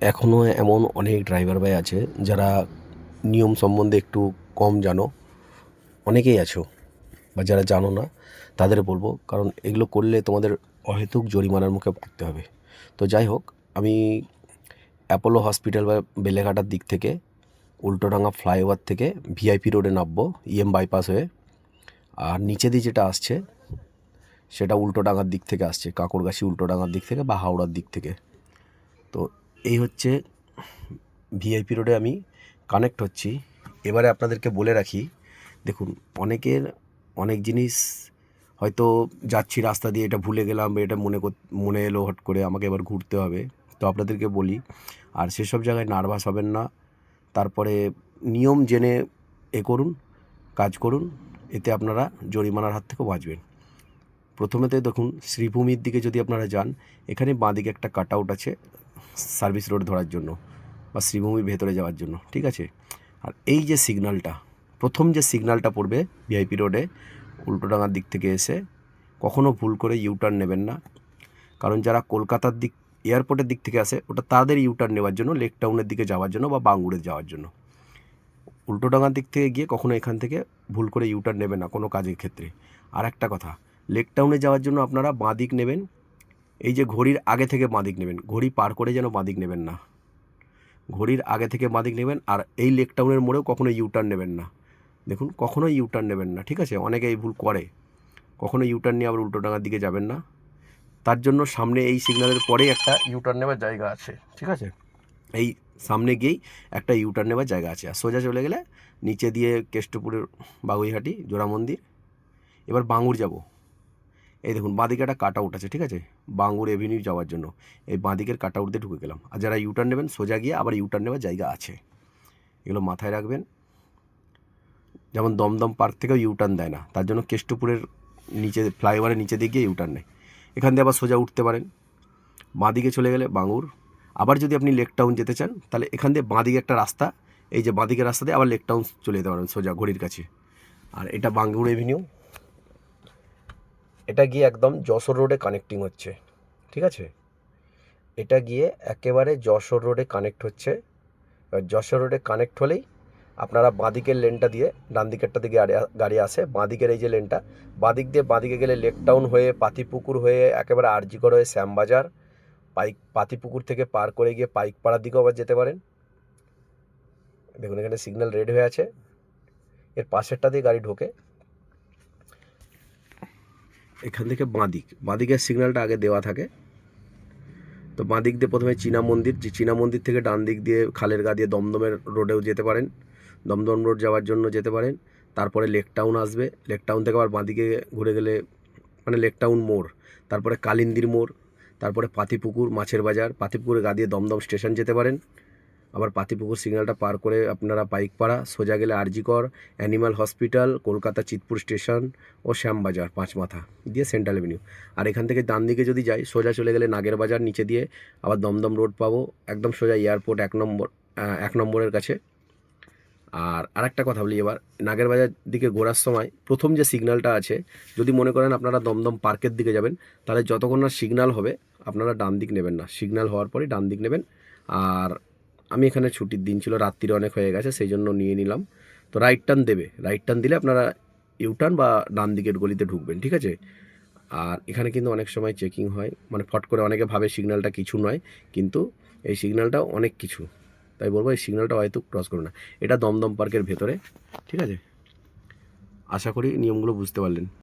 এখনও এমন অনেক ড্রাইভার ভাই আছে যারা নিয়ম সম্বন্ধে একটু কম জানো। অনেকেই আছো, বা যারা জানো না, তাদের বলব, কারণ এগুলো করলে তোমাদের অহেতুক জরিমানার মুখে পড়তে হবে। তো যাই হোক, আমি অ্যাপোলো হসপিটাল বা বেলেঘাটার দিক থেকে, উল্টোডাঙ্গা ফ্লাইওভার থেকে ভিআইপি রোডে নামবো ইএম বাইপাস হয়ে। আর নিচে দিয়ে যেটা আসছে, সেটা উল্টোডাঙ্গার দিক থেকে আসছে, কাঁকড়গাছি উল্টোডাঙ্গার দিক থেকে বা হাওড়ার দিক থেকে। তো এই হচ্ছে ভিআইপি রোডে আমি কানেক্ট হচ্ছি। এবারে আপনাদেরকে বলে রাখি, দেখুন, অনেকের অনেক জিনিস হয়তো যাচ্ছি রাস্তা দিয়ে, এটা ভুলে গেলাম এটা মনে মনে এলো হট করে আমাকে এবার ঘুরতে হবে। তো আপনাদেরকে বলি, আর সেসব জায়গায় নার্ভাস হবেন না। তারপরে নিয়ম জেনে এ করুন, কাজ করুন, এতে আপনারা জরিমানার হাত থেকেও বাঁচবেন। প্রথমেতে দেখুন, শ্রীভূমির দিকে যদি আপনারা যান, এখানে বাঁদিকে একটা কাট আউট আছে সার্ভিস রোড ধরার জন্য বা শ্রীভূমির ভেতরে যাওয়ার জন্য, ঠিক আছে? আর এই যে সিগনালটা, প্রথম যে সিগনালটা পড়বে ভিআইপি রোডে, উল্টোডাঙার দিক থেকে এসে, কখনো ভুল করে ইউটার্ন নেবেন না। কারণ যারা কলকাতার দিক, এয়ারপোর্টের দিক থেকে আসে, ওটা তাদের ইউটার্ন নেওয়ার জন্য, লেক টাউনের দিকে যাওয়ার জন্য বা বাঙ্গুরে যাওয়ার জন্য। উল্টোডাঙার দিক থেকে গিয়ে কখনো এখান থেকে ভুল করে ইউটার্ন নেবেন না কোনো কাজের ক্ষেত্রে। আর একটা কথা, লেক টাউনে যাওয়ার জন্য আপনারা বাঁ দিক নেবেন এই যে ঘড়ির আগে থেকে বাঁ দিক নেবেন, ঘড়ি পার করে যেন বাঁ দিক নেবেন না। ঘড়ির আগে থেকে বাঁ দিক নেবেন আর এই লেক টাউনের মোড়েও কখনো ইউটার্ন নেবেন না। দেখুন কখনোই ইউটার্ন নেবেন না, ঠিক আছে? অনেকে এই ভুল করে। কখনো ইউটার্ন নিয়ে আবার উল্টোডাঙার দিকে যাবেন না। তার জন্য সামনে এই সিগন্যালের পরেই একটা ইউটার্ন নেওয়ার জায়গা আছে, ঠিক আছে? এই সামনে গিয়েই একটা ইউটার্ন নেওয়ার জায়গা আছে। আর সোজা চলে গেলে নিচে দিয়ে কেষ্টপুরের বাগুইহাটি, জোড়া মন্দির, এবার বাঙুর যাব। এই দেখুন, বাঁদিকে একটা কাট আউট আছে, ঠিক আছে? বাঙ্গুর এভিনিউ যাওয়ার জন্য। এই বাঁদিকের কাট আউট দিয়ে ঢুকে গেলাম। আর যারা ইউটার্ন নেবেন, সোজা গিয়ে আবার ইউটার্ন নেওয়ার জায়গা আছে। এগুলো মাথায় রাখবেন। যেমন দমদম পার্ক থেকেও ইউটার্ন দেয় না। তার জন্য কেষ্টপুরের নিচে, ফ্লাইওভারের নিচে দিয়ে গিয়ে ইউটার্ন নেয়। এখান দিয়ে আবার সোজা উঠতে পারেন। বাঁদিকে চলে গেলে বাঙুর আবার যদি আপনি লেক টাউন যেতে চান, তাহলে এখান দিয়ে বাঁদিকে একটা রাস্তা, এই যে বাঁদিকের রাস্তা দিয়ে আবার লেক টাউন চলে যেতে পারেন, সোজা ঘড়ির কাছে। আর এটা বাঙ্গুর এভিনিউ এটা গিয়ে একদম যশোর রোডে কানেক্টিং হচ্ছে, ঠিক আছে? এটা গিয়ে একেবারে যশোর রোডে কানেক্ট হচ্ছে। যশোর রোডে কানেক্ট হলেই আপনারা বাঁদিকের লেনটা দিয়ে ডান দিকেরটা দিকে গাড়ি আসে। বাঁদিকের এই যে লেনটা বাঁদিক দিয়ে বাঁদিকে গেলে লেক টাউন হয়ে, পাতিপুকুর হয়ে, একেবারে আরজিকর হয়ে শ্যামবাজার, পাইক, পাতিপুকুর থেকে পার করে গিয়ে পাইকপাড়ার দিকেও আবার যেতে পারেন। দেখুন এখানে সিগন্যাল রেড হয়ে আছে। এর পাশেরটা দিয়ে গাড়ি ঢোকে। এখান থেকে বাঁদিক বাঁদিকের সিগন্যালটা আগে দেওয়া থাকে। তো বাঁদিক দিয়ে প্রথমে চীনা মন্দির। যে চীনা মন্দির থেকে ডান দিক দিয়ে খালের গা দিয়ে দমদমের রোডেও যেতে পারেন। দমদম রোড যাওয়ার জন্য যেতে পারেন। তারপরে লেক টাউন আসবে। লেক টাউন থেকে আবার বাঁদিকে ঘুরে গেলে মানে লেক টাউন মোড়। তারপরে কালিন্দির মোড়। তারপরে পাতিপুকুর, মাছের বাজার। পাতিপুকুরে গা দিয়ে দমদম স্টেশন যেতে পারেন। আবার পাতিপুকুর সিগন্যালটা পার করে আপনারা পাইকপাড়া সোজা গেলে RG Kar animal hospital Kolkata Chitpur station ও শ্যামবাজার পাঁচমাথা দিয়ে সেন্ট্রাল এভিনিউ আর এখান থেকে ডান দিকে যদি যাই, সোজা চলে গেলে নাগের বাজার, নিচে দিয়ে আবার দমদম রোড পাবো, একদম সোজা এয়ারপোর্ট এক নম্বর এক নম্বরের কাছে। আর আরেকটা কথা বলি এবার, নাগের বাজার দিকে ঘোরার সময় প্রথম যে সিগন্যালটা আছে, যদি মনে করেন আপনারা দমদম পার্কের দিকে যাবেন, তাহলে যতক্ষণ না সিগন্যাল হবে, আপনারা ডান দিক নেবেন না। সিগন্যাল হওয়ার পরে ডান দিক নেবেন। আর আমি এখানে ছুটির দিন ছিল, রাত্রির অনেক হয়ে গেছে সেই জন্য নিয়ে নিলাম। তো রাইট টার্ন দেবে। রাইট টার্ন দিলে আপনারা ইউটার্ন বা ডান দিকের গলিতে ঢুকবেন, ঠিক আছে? আর এখানে কিন্তু অনেক সময় চেকিং হয়। মানে ফট করে অনেকে ভাবে সিগন্যালটা কিছু নয়, কিন্তু এই সিগন্যালটা অনেক কিছু। তাই বলব, এই সিগন্যালটা হয়তো ক্রস করো না। এটা দমদম পার্কের ভেতরে, ঠিক আছে? আশা করি নিয়মগুলো বুঝতে পারলেন।